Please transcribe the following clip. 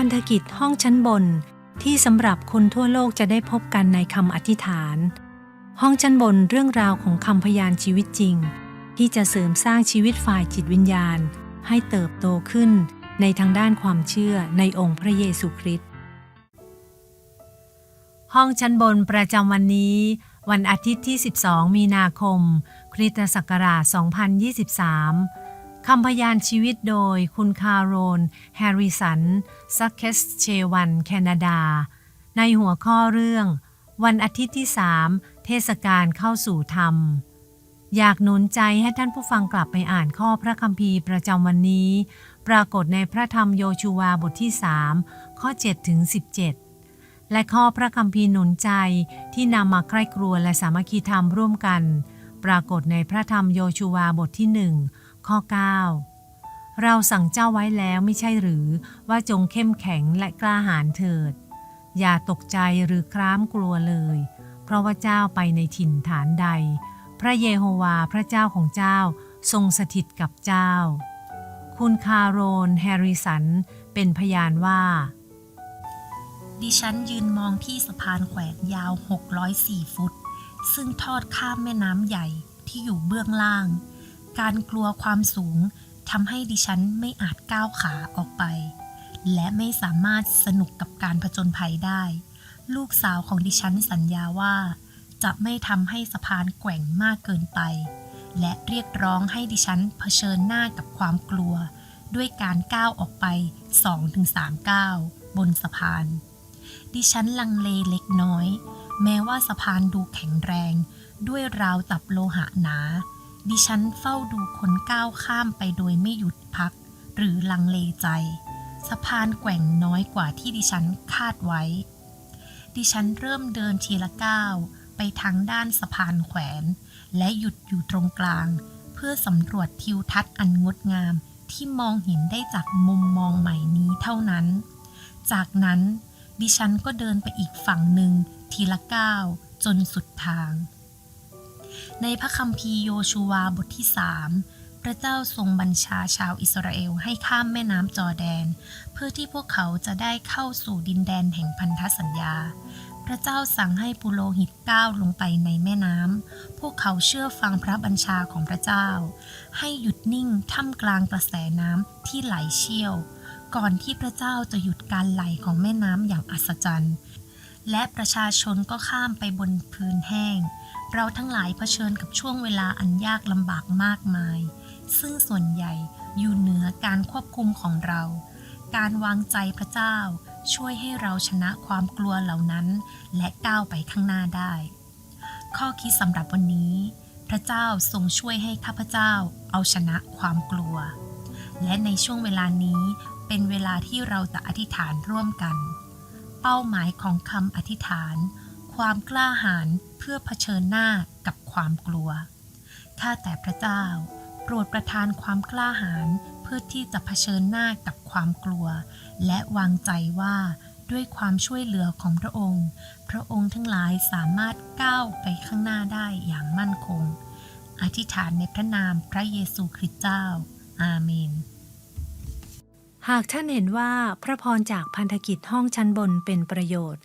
พันธกิจห้องชั้นบน ที่สำหรับคนทั่วโลกจะได้พบกันในคำอธิษฐาน ห้องชั้นบนเรื่องราวของคำพยานชีวิตจริง ที่จะเสริมสร้างชีวิตฝ่ายจิตวิญญาณ ให้เติบโตขึ้นในทางด้านความเชื่อในองค์พระเยซูคริสต์ห้องชั้นบนประจำวันนี้ วันอาทิตย์ที่ 12 มีนาคม คริสตศักราช 2023 คำพยานชีวิตโดยคุณคาร์โรน แฮร์ริสัน ซักเคสเชวัน แคนาดา ในหัวข้อเรื่อง วันอาทิตย์ที่3เทศกาลเข้าสู่ธรรม อยากหนุนใจให้ท่านผู้ฟังกลับไปอ่านข้อพระคัมภีร์ประจำวันนี้ ปรากฏในพระธรรมโยชูวาบทที่3ข้อ7ถึง17 และข้อพระคัมภีร์หนุนใจที่นำมาใคร่ครัวและสามัคคีธรรมร่วมกัน ปรากฏในพระธรรมโยชูวาบทที่หนึ่ง ข้อ 9 เราสั่งเจ้าไว้แล้วไม่ใช่หรือว่าจงเข้มแข็งและกล้าหาญเถิด อย่าตกใจหรือคร้ามกลัวเลย เพราะว่าเจ้าไปในถิ่นฐานใด พระเยโฮวาพระเจ้าของเจ้าทรงสถิตกับเจ้า คุณคาโรนแฮริสัน เป็นพยานว่า ดิฉันยืนมองที่สะพานแขวนยาว 604 ฟุต ซึ่งทอดข้ามแม่น้ำใหญ่ที่อยู่เบื้องล่าง การกลัวความสูงทำให้ดิฉันไม่อาจก้าวขาออกไป และไม่สามารถสนุกกับการผจญภัยได้ ลูกสาวของดิฉันสัญญาว่า จะไม่ทำให้สะพานแกว่งมากเกินไป และเรียกร้องให้ดิฉันเผชิญหน้ากับความกลัว ด้วยการก้าวออกไป 2-3 ก้าวบนสะพาน ดิฉันลังเลเล็กน้อย แม้ว่าสะพานดูแข็งแรง ด้วยราวตับโลหะหนา ดิฉันเฝ้าดูคนก้าวข้ามไปโดยไม่หยุดพัก หรือลังเลใจ สะพานแกว่งน้อยกว่าที่ดิฉันคาดไว้ ดิฉันเริ่มเดินทีละก้าวไปทางด้านสะพานแขวน และหยุดอยู่ตรงกลาง เพื่อสำรวจทิวทัศน์อันงดงามที่มองเห็นได้จากมุมมองใหม่นี้เท่านั้น จากนั้นดิฉันก็เดินไปอีกฝั่งหนึ่งทีละก้าวจนสุดทาง ในพระคัมภีร์โยชูวาบทที่สามพระเจ้าทรงบัญชาชาวอิสราเอลให้ข้ามแม่น้ำจอแดน เพื่อที่พวกเขาจะได้เข้าสู่ดินแดนแห่งพันธสัญญา พระเจ้าสั่งให้ปุโรหิตก้าวลงไปในแม่น้ำ พวกเขาเชื่อฟังพระบัญชาของพระเจ้า ให้หยุดนิ่งท่ามกลางกระแสน้ำที่ไหลเชี่ยว ก่อนที่พระเจ้าจะหยุดการไหลของแม่น้ำอย่างอัศจรรย์ และประชาชนก็ข้ามไปบนพื้นแห้ง เราทั้งหลายเผชิญกับช่วงเวลาอันยากลำบากมากมาย ซึ่งส่วนใหญ่อยู่เหนือการควบคุมของเรา การวางใจพระเจ้าช่วยให้เราชนะความกลัวเหล่านั้น และก้าวไปข้างหน้าได้ ข้อคิดสำหรับวันนี้ พระเจ้าทรงช่วยให้ข้าพเจ้าเอาชนะความกลัว และในช่วงเวลานี้เป็นเวลาที่เราจะอธิษฐานร่วมกัน เป้าหมายของคำอธิษฐาน ความกล้าหาญเพื่อเผชิญหน้ากับความกลัว ข้าแต่พระเจ้า โปรดประทานความกล้าหาญเพื่อที่จะเผชิญหน้ากับความกลัว และวางใจว่าด้วยความช่วยเหลือของพระองค์ พระองค์ทั้งหลายสามารถก้าวไปข้างหน้าได้อย่างมั่นคง อธิษฐานในพระนามพระเยซูคริสต์เจ้า อาเมน หากท่านเห็นว่าพระพรจากพันธกิจห้องชั้นบนเป็นประโยชน์